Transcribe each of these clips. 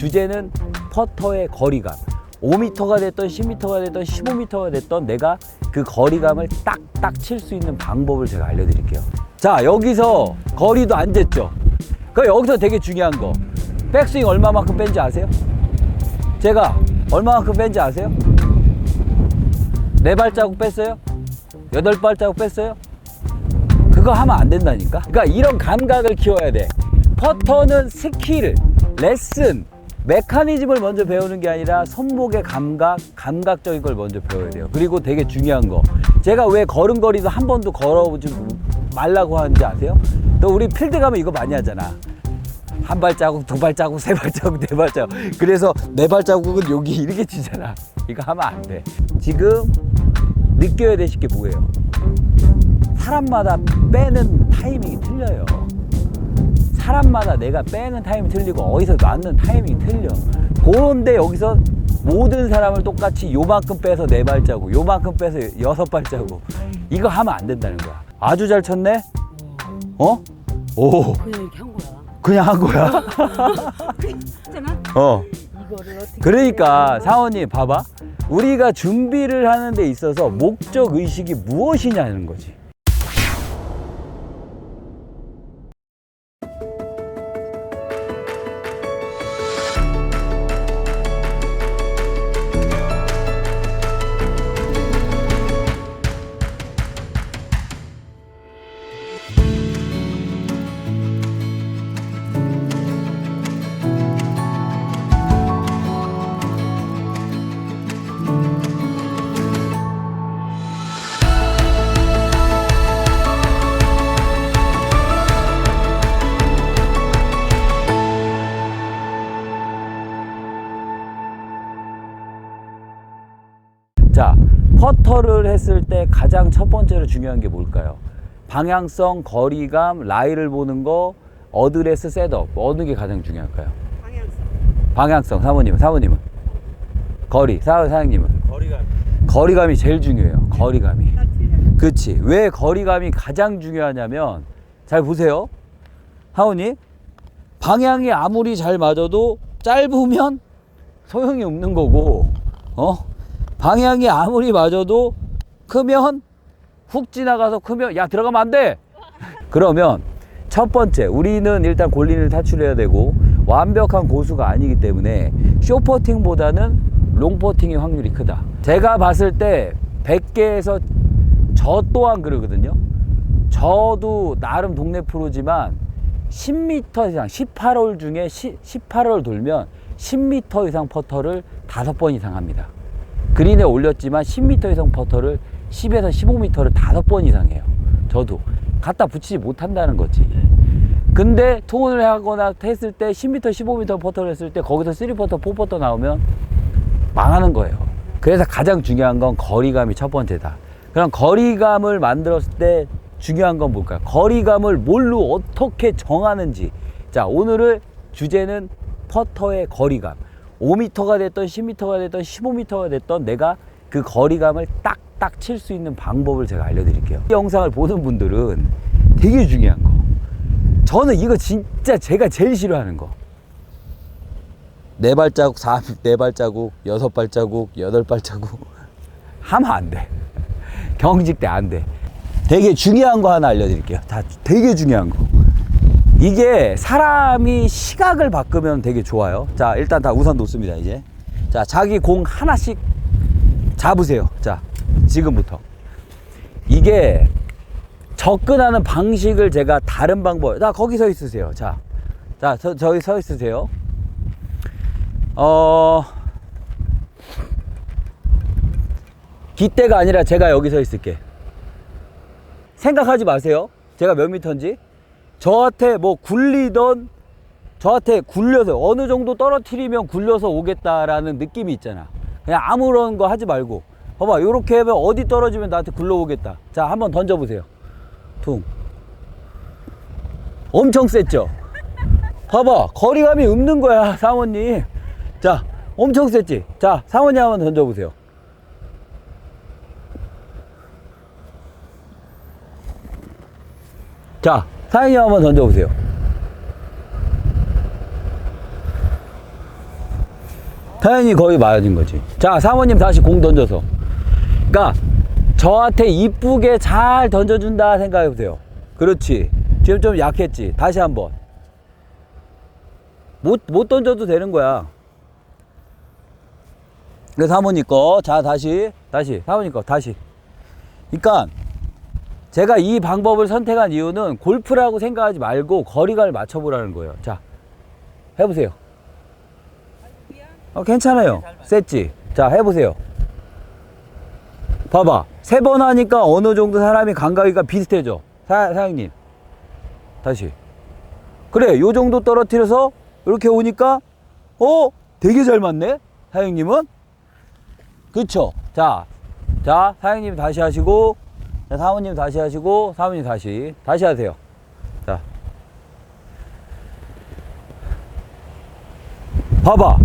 주제는 퍼터의 거리감. 5m가 됐던 10m가 됐던 15m가 됐던 내가 그 거리감을 딱딱 칠 수 있는 방법을 제가 알려드릴게요. 자 여기서 거리도 안 쟀죠. 그 여기서 되게 중요한 거 백스윙 얼마만큼 뺀지 아세요? 제가 얼마만큼 뺀지 아세요? 네 발자국 뺐어요? 여덟 발자국 뺐어요? 그거 하면 안 된다니까. 그러니까 이런 감각을 키워야 돼. 퍼터는 스킬, 레슨, 메커니즘을 먼저 배우는 게 아니라 손목의 감각, 감각적인 걸 먼저 배워야 돼요. 그리고 되게 중요한 거. 제가 왜 걸음걸이도 한 번도 걸어보지 말라고 하는지 아세요? 또 우리 필드 가면 이거 많이 하잖아. 한 발자국, 두 발자국, 세 발자국, 네 발자국. 그래서 네 발자국은 여기 이렇게 치잖아. 이거 하면 안 돼. 지금 느껴야 되실 게 뭐예요? 사람마다 빼는 타이밍이 틀려요. 사람마다 내가 빼는 타이밍이 틀리고 어디서 놨는 타이밍이 틀려. 그런데 여기서 모든 사람을 똑같이 요만큼 빼서 네 발자국, 요만큼 빼서 여섯 발자국. 이거 하면 안 된다는 거야. 아주 잘 쳤네? 어? 오, 그냥 이렇게 한 거야. 그냥 한 거야? 어. 이거를 어떻게? 그러니까 사원님 봐봐. 우리가 준비를 하는 데 있어서 목적 의식이 무엇이냐는 거지. 퍼터를 했을 때 가장 첫 번째로 중요한 게 뭘까요? 방향성, 거리감, 라이를 보는 거, 어드레스, 셋업 어느 게 가장 중요할까요? 방향성. 방향성, 사모님, 사모님은 거리, 사 사장님은 거리가 거리감이 제일 중요해요. 거리감이. 그렇지. 왜 거리감이 가장 중요하냐면 잘 보세요. 하오님 방향이 아무리 잘 맞아도 짧으면 소용이 없는 거고 어 방향이 아무리 맞아도 크면 훅 지나가서 크면 야 들어가면 안 돼. 그러면 첫 번째 우리는 일단 골린을 탈출해야 되고 완벽한 고수가 아니기 때문에 쇼퍼팅보다는 롱퍼팅의 확률이 크다. 제가 봤을 때 100개에서 저 또한 그러거든요. 저도 나름 동네 프로지만 10m 이상 18홀 중에 18홀 돌면 10m 이상 퍼터를 5번 이상 합니다. 그린에 올렸지만 10m 이상 퍼터를 10에서 15m를 5번 이상 해요. 저도 갖다 붙이지 못한다는 거지. 근데 투혼을 하거나 했을 때 10m, 15m 퍼터를 했을 때 거기서 3퍼터, 4퍼터 나오면 망하는 거예요. 그래서 가장 중요한 건 거리감이 첫 번째다. 그럼 거리감을 만들었을 때 중요한 건 뭘까요? 거리감을 뭘로 어떻게 정하는지. 자, 오늘의 주제는 퍼터의 거리감. 5m가 됐던 10m가 됐던 15m가 됐던 내가 그 거리감을 딱딱 칠 수 있는 방법을 제가 알려드릴게요. 이 영상을 보는 분들은 되게 중요한 거. 저는 이거 진짜 제가 제일 싫어하는 거. 네 발자국, 사, 네 발자국, 여섯 발자국, 여덟 발자국 하면 안 돼. 경직돼 안 돼. 되게 중요한 거 하나 알려드릴게요. 다 되게 중요한 거. 이게 사람이 시각을 바꾸면 되게 좋아요. 자, 일단 다 우선 놓습니다, 이제. 자, 자기 공 하나씩 잡으세요. 자, 지금부터. 이게 접근하는 방식을 제가 다른 방법, 자, 거기 서 있으세요. 자, 자, 저, 저기 서 있으세요. 어, 깃대가 아니라 제가 여기 서 있을게. 생각하지 마세요. 제가 몇 미터인지. 저한테 뭐 굴리던 저한테 굴려서 어느 정도 떨어뜨리면 굴려서 오겠다라는 느낌이 있잖아. 그냥 아무런 거 하지 말고. 봐봐, 요렇게 하면 어디 떨어지면 나한테 굴러오겠다. 자, 한번 던져보세요. 퉁. 엄청 셌죠? 봐봐, 거리감이 없는 거야, 사모님. 자, 엄청 셌지? 자, 사모님 한번 던져보세요. 자, 사장님 한번 던져보세요. 당연히 거의 맞은 거지. 자, 사모님 다시 공 던져서. 그러니까 저한테 이쁘게 잘 던져준다 생각해 보세요. 그렇지. 지금 좀 약했지. 다시 한번. 못, 못 던져도 되는 거야. 그 사모님 거. 자, 다시. 다시. 사모님 거. 다시. 그러니까 제가 이 방법을 선택한 이유는 골프라고 생각하지 말고 거리감을 맞춰보라는 거예요. 자, 해보세요. 어, 괜찮아요. 셌지? 자, 해보세요. 봐봐. 세 번 하니까 어느 정도 사람이 감각이가 비슷해져. 사, 사장님. 다시. 그래, 요 정도 떨어뜨려서 이렇게 오니까, 어? 되게 잘 맞네? 사장님은? 그쵸? 자, 자, 사장님 다시 하시고, 자, 사모님 다시 하시고, 사모님 다시. 다시 하세요. 자. 봐봐.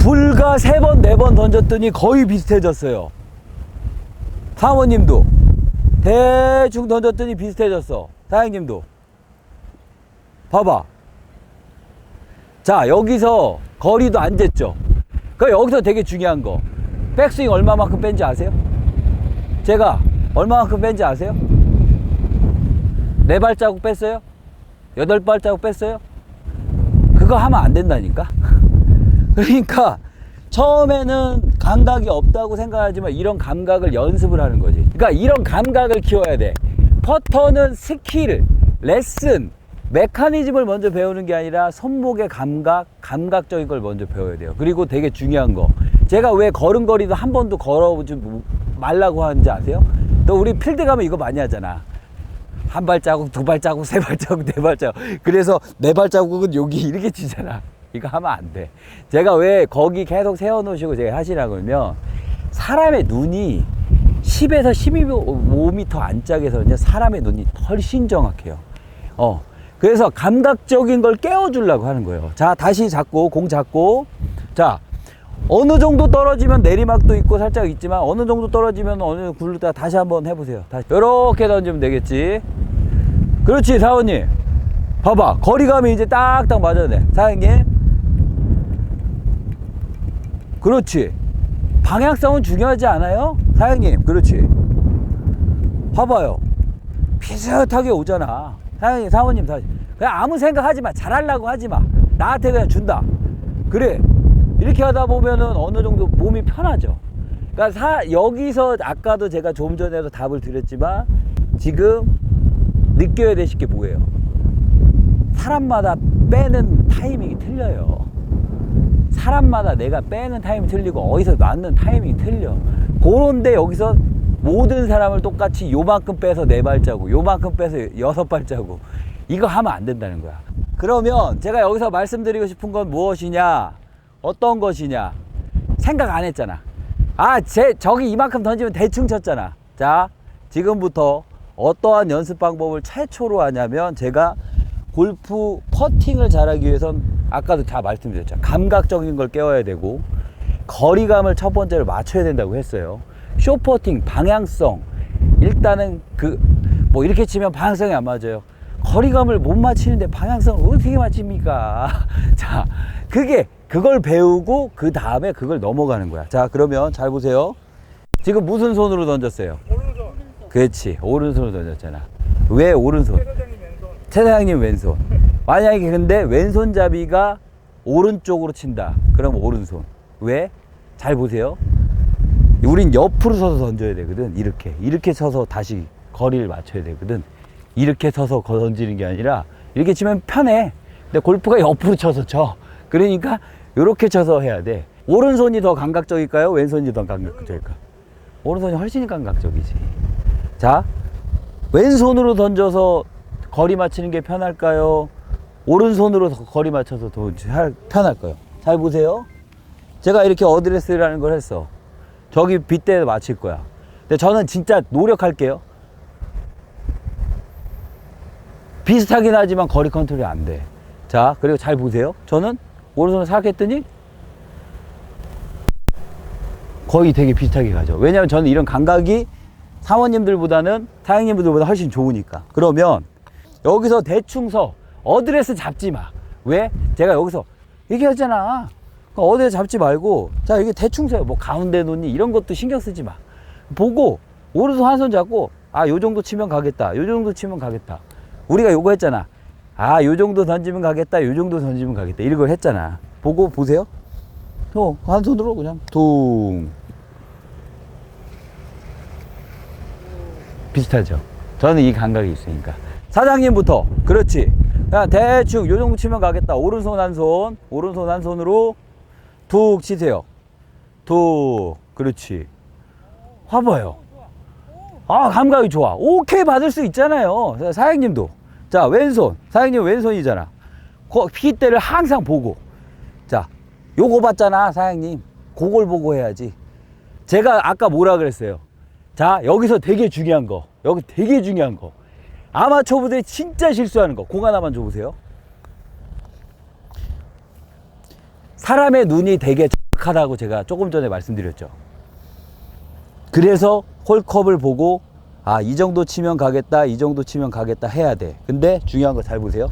불과 세 번, 네 번 던졌더니 거의 비슷해졌어요. 사모님도. 대충 던졌더니 비슷해졌어. 사장님도. 봐봐. 자, 여기서 거리도 안 쟀죠? 그 여기서 되게 중요한 거. 백스윙 얼마만큼 뺀지 아세요? 제가 얼마만큼 뺀지 아세요? 네 발자국 뺐어요? 여덟 발자국 뺐어요? 그거 하면 안 된다니까? 그러니까 처음에는 감각이 없다고 생각하지만 이런 감각을 연습을 하는 거지. 그러니까 이런 감각을 키워야 돼. 퍼터는 스킬, 레슨, 메커니즘을 먼저 배우는 게 아니라 손목의 감각, 감각적인 걸 먼저 배워야 돼요. 그리고 되게 중요한 거. 제가 왜 걸음걸이도 한 번도 걸어보지 말라고 하는지 아세요? 또 우리 필드 가면 이거 많이 하잖아. 한 발자국, 두 발자국, 세 발자국, 네 발자국. 그래서 네 발자국은 여기 이렇게 치잖아. 이거 하면 안 돼. 제가 왜 거기 계속 세워놓으시고 제가 하시라고 그러면 사람의 눈이 10에서 12m 안짝에서는 사람의 눈이 훨씬 정확해요. 어. 그래서 감각적인 걸 깨워주려고 하는 거예요. 자, 다시 잡고, 공 잡고. 자, 어느 정도 떨어지면 내리막도 있고 살짝 있지만 어느 정도 떨어지면 어느 굴르다 다시 한번 해보세요. 다시. 이렇게 던지면 되겠지. 그렇지, 사원님. 봐봐. 거리감이 이제 딱딱 맞아야 돼. 사장님. 그렇지. 방향성은 중요하지 않아요? 사장님. 그렇지. 봐봐요. 비슷하게 오잖아. 사장님, 사모님 다시. 그냥 아무 생각하지 마. 잘하려고 하지 마. 나한테 그냥 준다. 그래. 이렇게 하다 보면은 어느 정도 몸이 편하죠. 그러니까 사, 여기서 아까도 제가 좀 전에도 답을 드렸지만 지금 느껴야 되실 게 뭐예요? 사람마다 빼는 타이밍이 틀려요. 사람마다 내가 빼는 타이밍이 틀리고 어디서 놨는 타이밍이 틀려. 그런데 여기서 모든 사람을 똑같이 요만큼 빼서 네 발자국, 요만큼 빼서 여섯 발자국. 이거 하면 안 된다는 거야. 그러면 제가 여기서 말씀드리고 싶은 건 무엇이냐? 어떤 것이냐? 생각 안 했잖아. 아, 제, 저기 이만큼 던지면 대충 쳤잖아. 자, 지금부터 어떠한 연습 방법을 최초로 하냐면 제가 골프 퍼팅을 잘하기 위해선 아까도 다 말씀드렸죠. 감각적인 걸 깨워야 되고 거리감을 첫 번째로 맞춰야 된다고 했어요. 쇼퍼팅 방향성 일단은 그 뭐 이렇게 치면 방향성이 안 맞아요. 거리감을 못 맞히는데 방향성을 어떻게 맞춥니까? 자, 그게 그걸 배우고 그 다음에 그걸 넘어가는 거야. 자, 그러면 잘 보세요. 지금 무슨 손으로 던졌어요? 오른손 그렇지. 오른손으로 던졌잖아. 왜 오른손? 최 사장님 왼손. 만약에 근데 왼손잡이가 오른쪽으로 친다. 그럼 오른손. 왜? 잘 보세요. 우린 옆으로 서서 던져야 되거든. 이렇게. 이렇게 서서 다시 거리를 맞춰야 되거든. 이렇게 서서 거- 던지는 게 아니라 이렇게 치면 편해. 근데 골프가 옆으로 쳐서 쳐. 그러니까 이렇게 쳐서 해야 돼. 오른손이 더 감각적일까요? 왼손이 더 감각적일까? 오른손이 훨씬 감각적이지. 자, 왼손으로 던져서 거리 맞추는 게 편할까요? 오른손으로 더 거리 맞춰서 더 잘- 편할까요? 잘 보세요. 제가 이렇게 어드레스라는 걸 했어. 저기 빗대에 맞힐 거야. 근데 저는 진짜 노력할게요. 비슷하긴 하지만 거리 컨트롤이 안 돼. 자, 그리고 잘 보세요. 저는 오른손을 생각했더니 거의 되게 비슷하게 가죠. 왜냐하면 저는 이런 감각이 사모님들보다는 사장님들보다 훨씬 좋으니까. 그러면 여기서 대충 서 어드레스 잡지 마. 왜? 제가 여기서 얘기하잖아. 그러니까 어디에 잡지 말고 자 이게 대충 세요 뭐 가운데 놓니 이런 것도 신경 쓰지 마 보고 오른손 한 손 잡고 아 요 정도 치면 가겠다 요 정도 치면 가겠다 우리가 요거 했잖아 아 요 정도 던지면 가겠다 요 정도 던지면 가겠다. 이런 걸 했잖아. 보고 보세요. 어 한 손으로 그냥 둥. 비슷하죠? 저는 이 감각이 있으니까. 사장님부터. 그렇지. 그냥 대충 요 정도 치면 가겠다. 오른손 한 손 오른손 한 손으로 툭 치세요. 툭. 그렇지. 화봐요. 아 감각이 좋아. 오케이 받을 수 있잖아요. 자, 사장님도 자 왼손. 사장님 왼손이잖아. 거- 피대를 항상 보고. 자 요거 봤잖아 사장님. 그걸 보고 해야지. 제가 아까 뭐라 그랬어요? 자 여기서 되게 중요한 거. 여기 되게 중요한 거. 아마추어분들이 진짜 실수하는 거. 공 하나만 줘보세요. 사람의 눈이 되게 정확하다고 제가 조금 전에 말씀드렸죠. 그래서 홀컵을 보고 아 이 정도 치면 가겠다 이 정도 치면 가겠다 해야 돼. 근데 중요한 거 잘 보세요.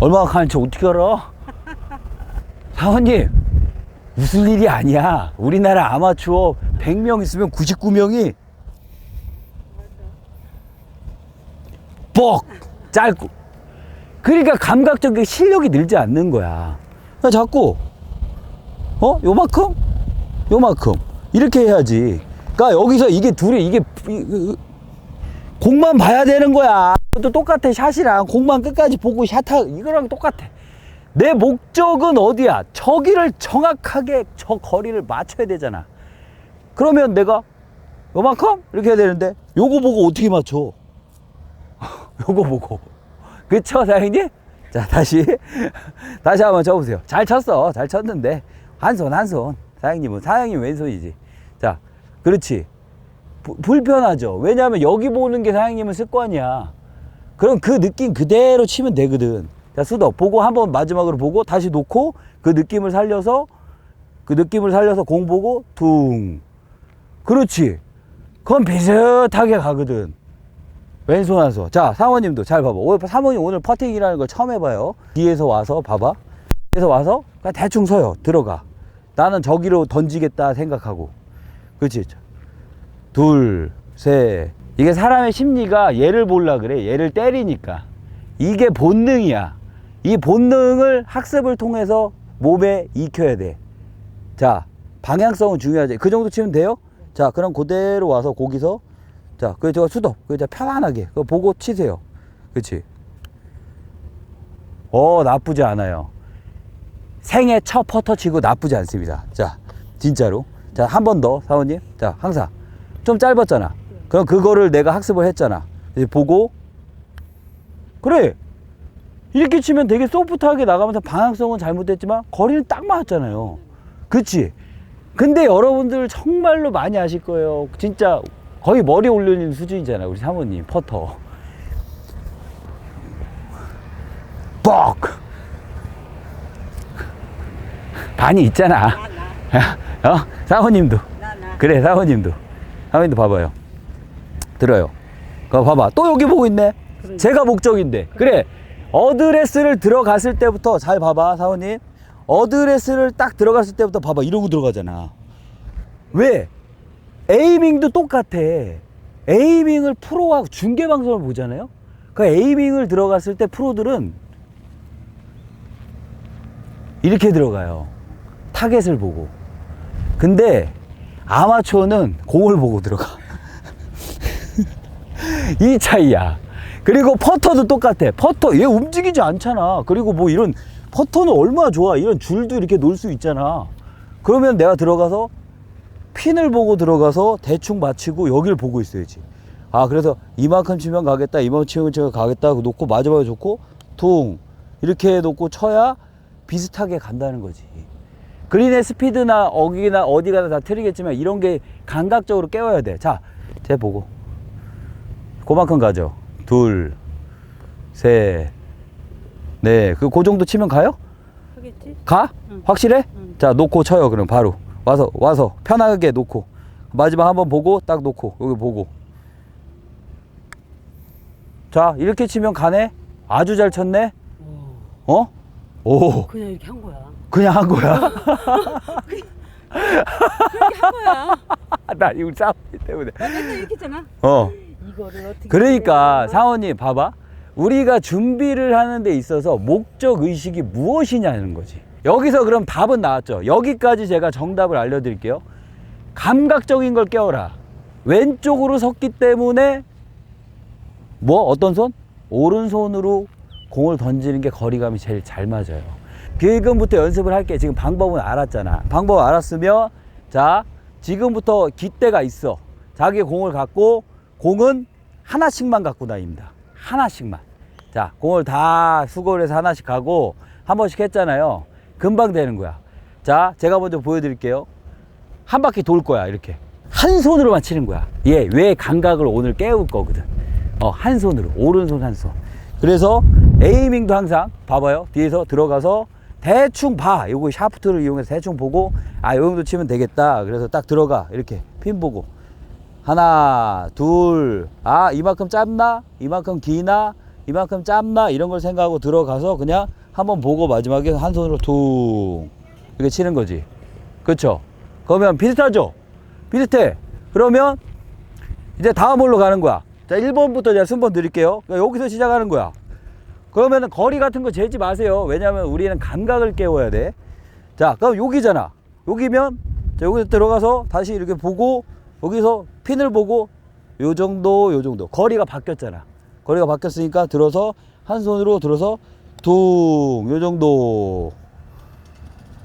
얼마나 가는지 어떻게 알아? 사원님 웃을 일이 아니야. 우리나라 아마추어 100명 있으면 99명이 뻑 짧고. 그러니까 감각적인 실력이 늘지 않는 거야. 자꾸 어? 요만큼? 요만큼. 이렇게 해야지 그러니까 여기서 이게 둘이 이게 이- 이- 공만 봐야 되는 거야. 또 똑같아 샷이랑. 공만 끝까지 보고 샷하 이거랑 똑같아. 내 목적은 어디야? 저기를 정확하게 저 거리를 맞춰야 되잖아. 그러면 내가 요만큼? 이렇게 해야 되는데? 요거 보고 어떻게 맞춰? 요거 보고. 그쵸 사장님? 자 다시. 다시 한번 쳐보세요. 잘 쳤어. 잘 쳤는데. 한 손 한 손. 사장님은 사장님 왼손이지. 자 그렇지. 부- 불편하죠. 왜냐하면 여기 보는 게 사장님은 습관이야. 그럼 그 느낌 그대로 치면 되거든. 자 수덕 보고 한번 마지막으로 보고 다시 놓고 그 느낌을 살려서 그 느낌을 살려서 공 보고 둥. 그렇지. 그건 비슷하게 가거든. 왼손 한손 자 사모님도 잘 봐봐. 오늘 사모님 오늘 퍼팅이라는 걸 처음 해봐요. 뒤에서 와서 봐봐. 뒤에서 와서 그냥 대충 서요. 들어가. 나는 저기로 던지겠다 생각하고 그렇지 둘 셋. 이게 사람의 심리가 얘를 볼라 그래. 얘를 때리니까. 이게 본능이야. 이 본능을 학습을 통해서 몸에 익혀야 돼 자 방향성은 중요하지. 그 정도 치면 돼요? 자 그럼 그대로 와서 거기서. 자, 그, 저 수도, 그, 저 편안하게, 그거 보고 치세요. 그치? 어, 나쁘지 않아요. 생애 첫 퍼터 치고 나쁘지 않습니다. 자, 진짜로. 자, 한 번 더, 사원님. 자, 항상. 좀 짧았잖아. 그럼 그거를 내가 학습을 했잖아. 이제 보고, 그래! 이렇게 치면 되게 소프트하게 나가면서 방향성은 잘못됐지만 거리는 딱 맞았잖아요. 그치? 근데 여러분들 정말로 많이 아실 거예요. 진짜 거의 머리 올리는 수준이잖아요. 우리 사모님, 퍼터. 뻑! 반이 있잖아. 어? 사모님도. 그래, 사모님도. 사모님도 봐봐요. 들어요. 그거 봐봐. 또 여기 보고 있네. 제가 목적인데. 그래. 어드레스를 들어갔을 때부터 잘 봐봐, 사모님. 어드레스를 딱 들어갔을 때부터 봐봐. 이러고 들어가잖아. 왜? 에이밍도 똑같아. 에이밍을 프로와 중계 방송을 보잖아요. 그 에이밍을 들어갔을 때 프로들은 이렇게 들어가요. 타겟을 보고. 근데 아마추어는 공을 보고 들어가. 이 차이야. 그리고 퍼터도 똑같아. 퍼터 얘 움직이지 않잖아. 그리고 뭐 이런 퍼터는 얼마나 좋아. 이런 줄도 이렇게 놓을 수 있잖아. 그러면 내가 들어가서 핀을 보고 들어가서 대충 맞히고 여기를 보고 있어야지. 아 그래서 이만큼 치면 가겠다, 이만큼 치면 가겠다 놓고 마지막에 좋고 퉁 이렇게 놓고 쳐야 비슷하게 간다는 거지. 그린의 스피드나 어기나 어디 가나 다 틀리겠지만 이런 게 감각적으로 깨워야 돼. 자, 제 보고. 그만큼 가죠. 둘, 셋, 네. 그, 그 정도 치면 가요? 하겠지? 가? 응. 확실해? 응. 자, 놓고 쳐요. 그럼 바로. 와서, 와서. 편하게 놓고. 마지막 한번 보고, 딱 놓고. 여기 보고. 자, 이렇게 치면 가네? 아주 잘 쳤네? 어? 오, 그냥 이렇게 한 거야. 그냥 한 거야? 그렇게 한 거야. 나 이거 싸우기 때문에. 맨날 이렇게 했잖아. 어. 이거를 어떻게. 그러니까? 사원님 봐봐. 우리가 준비를 하는 데 있어서 목적 의식이 무엇이냐는 거지. 여기서 그럼 답은 나왔죠. 여기까지 제가 정답을 알려드릴게요. 감각적인 걸 깨워라. 왼쪽으로 섰기 때문에 뭐 어떤 손? 오른손으로 공을 던지는 게 거리감이 제일 잘 맞아요. 지금부터 연습을 할게. 지금 방법은 알았잖아. 방법 알았으면 자 지금부터 기대가 있어. 자기 공을 갖고 공은 하나씩만 갖고 다닙니다. 하나씩만. 자 공을 다 수거를 해서 하나씩 가고 한 번씩 했잖아요. 금방 되는 거야. 자 제가 먼저 보여드릴게요. 한 바퀴 돌 거야 이렇게 한 손으로만 치는 거야 얘왜 감각을 오늘 깨울 거거든 어 한 손으로 오른손 한 손 그래서 에이밍도 항상 봐봐요 뒤에서 들어가서 대충 봐 요거 샤프트를 이용해서 대충 보고 아 요 정도 치면 되겠다 그래서 딱 들어가 이렇게 핀 보고 하나 둘 아 이만큼 짧나 이만큼 기나 이만큼 짧나 이런 걸 생각하고 들어가서 그냥 한번 보고 마지막에 한 손으로 퉁 이렇게 치는 거지 그렇죠 그러면 비슷하죠? 비슷해. 그러면 이제 다음 홀로 가는 거야. 자, 1번부터 제가 순번 드릴게요. 그러니까 여기서 시작하는 거야. 그러면은 거리 같은 거 재지 마세요. 왜냐면 우리는 감각을 깨워야 돼. 자, 그럼 여기잖아. 여기면 자, 여기서 들어가서 다시 이렇게 보고 여기서 핀을 보고 요 정도, 요 정도. 거리가 바뀌었잖아. 거리가 바뀌었으니까 들어서 한 손으로 들어서 둥, 요 정도.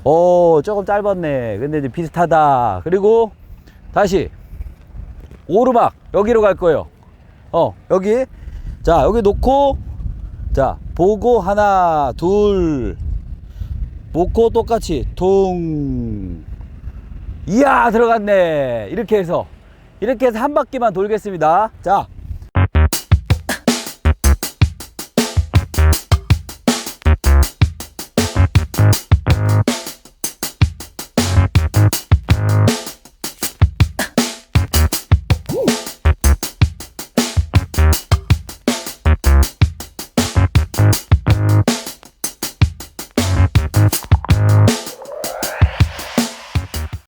어 조금 짧았네 근데 이제 비슷하다 그리고 다시 오르막 여기로 갈 거예요 어 여기 자 여기 놓고 자 보고 하나 둘. 놓고 똑같이 퉁 이야 들어갔네. 이렇게 해서 이렇게 해서 한 바퀴만 돌겠습니다. 자